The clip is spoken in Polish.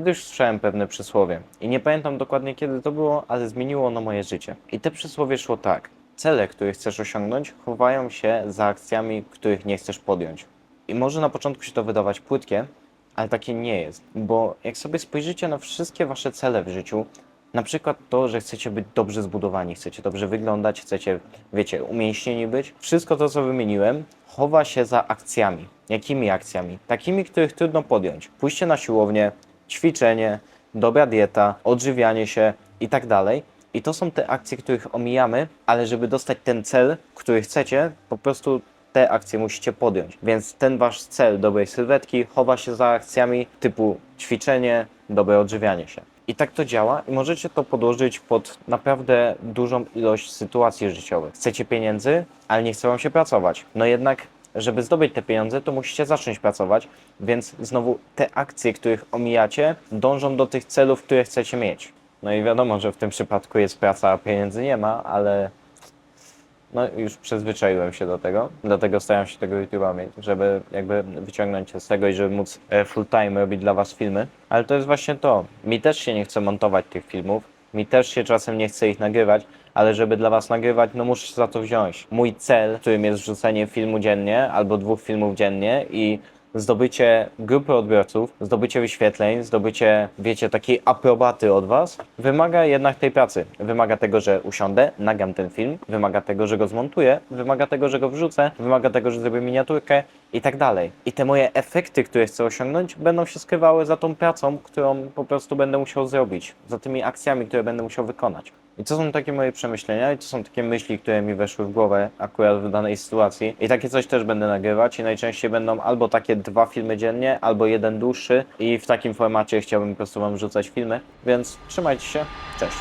Kiedyś słyszałem pewne przysłowie i nie pamiętam dokładnie kiedy to było, ale zmieniło ono moje życie. I te przysłowie szło tak. Cele, które chcesz osiągnąć, chowają się za akcjami, których nie chcesz podjąć. I może na początku się to wydawać płytkie, ale takie nie jest. Bo jak sobie spojrzycie na wszystkie wasze cele w życiu, na przykład to, że chcecie być dobrze zbudowani, chcecie dobrze wyglądać, chcecie, wiecie, umięśnieni być, wszystko to, co wymieniłem, chowa się za akcjami. Jakimi akcjami? Takimi, których trudno podjąć. Pójście na siłownię, ćwiczenie, dobra dieta, odżywianie się i tak. I to są te akcje, których omijamy, ale żeby dostać ten cel, który chcecie, po prostu te akcje musicie podjąć. Więc ten wasz cel dobrej sylwetki chowa się za akcjami typu ćwiczenie, dobre odżywianie się. I tak to działa i możecie to podłożyć pod naprawdę dużą ilość sytuacji życiowych. Chcecie pieniędzy, ale nie chce wam się pracować. No jednak, żeby zdobyć te pieniądze, to musicie zacząć pracować, więc znowu te akcje, których omijacie, dążą do tych celów, które chcecie mieć. No i wiadomo, że w tym przypadku jest praca, a pieniędzy nie ma, ale no już przyzwyczaiłem się do tego, dlatego staram się tego YouTube'a mieć, żeby jakby wyciągnąć się z tego i żeby móc e, full time robić dla was filmy. Ale to jest właśnie to. Mi też się nie chce montować tych filmów, mi też się czasem nie chce ich nagrywać, ale żeby dla was nagrywać, no muszę za to wziąć. Mój cel, którym jest wrzucenie filmu dziennie albo dwóch filmów dziennie i zdobycie grupy odbiorców, zdobycie wyświetleń, zdobycie, wiecie, takiej aprobaty od Was, wymaga jednak tej pracy. Wymaga tego, że usiądę, nagam ten film, wymaga tego, że go zmontuję, wymaga tego, że go wrzucę, wymaga tego, że zrobię miniaturkę i tak dalej. I te moje efekty, które chcę osiągnąć, będą się skrywały za tą pracą, którą po prostu będę musiał zrobić, za tymi akcjami, które będę musiał wykonać. I to są takie moje przemyślenia i to są takie myśli, które mi weszły w głowę akurat w danej sytuacji. I takie coś też będę nagrywać i najczęściej będą albo takie dwa filmy dziennie, albo jeden dłuższy i w takim formacie chciałbym po prostu wam rzucać filmy. Więc trzymajcie się, cześć.